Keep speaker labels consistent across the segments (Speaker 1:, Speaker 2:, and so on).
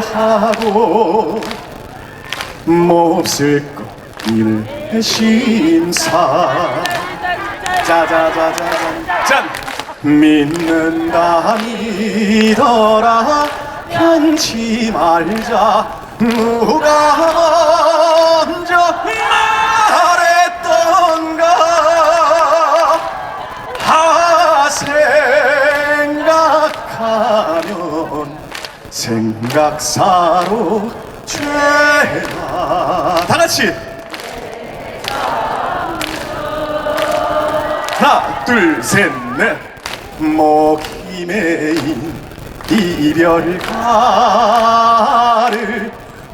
Speaker 1: 하고 몹쓸 것이네 심사. 짜자자자잔 짠. 믿는다 믿어라. 편치 말자. 누가 생각사로 죄다. 다 같이. 하나 둘셋넷. 목이 메인 이별가를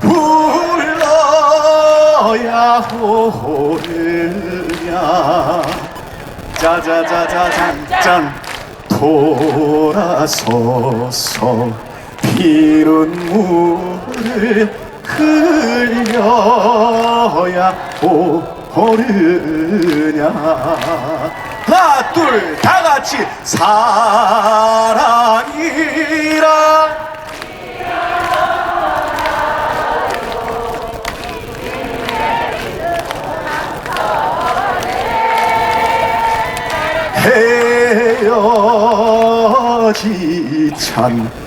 Speaker 1: 불러야 오르냐. 짜자자자잔짠. 돌아서서 피는 물을 흘려야 오르냐. 하나 둘 다 같이 사랑이라. 헤어지찬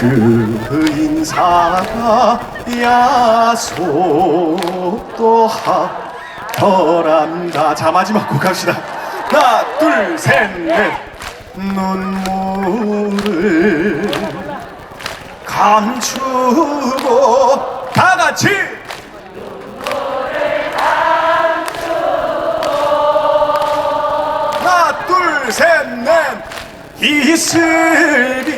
Speaker 1: 그 인사가 야속도 하더란다. 자 마지막 곡 합시다. 하나 둘 셋 넷. 눈물을 감추고 다 같이. 하나 둘 셋 넷. 이슬비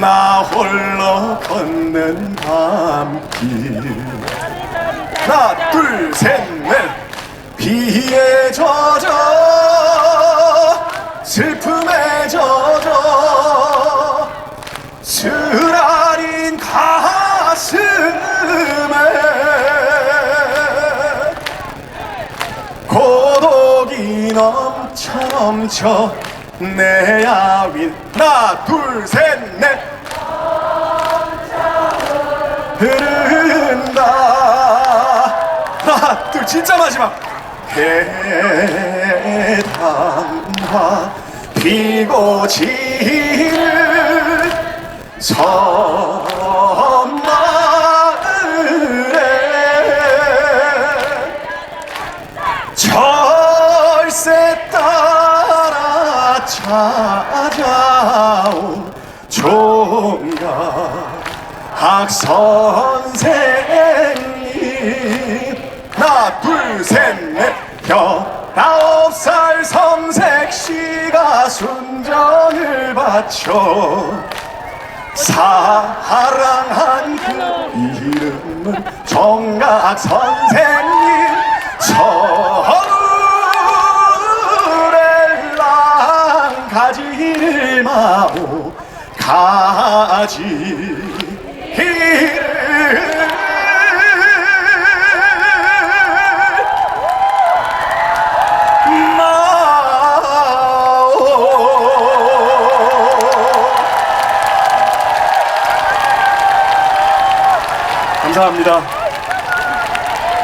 Speaker 1: 나 홀로 걷는 밤길. 하나 둘셋넷. 비에 젖어 슬픔에 젖어 쓰라린 가슴에 고독이 넘쳐 넘쳐 내 야윈 하나 둘 셋 넷. 흐른다. 하나 둘 진짜 마지막. 해당화 피고 지를 섬 찾아온 종각 선생님. 하나 둘셋넷. 열아홉 살 성색씨가 순정을 바쳐 사랑한 그 이름은 정각 선생님. 서 가지를 마오 마오 감사합니다.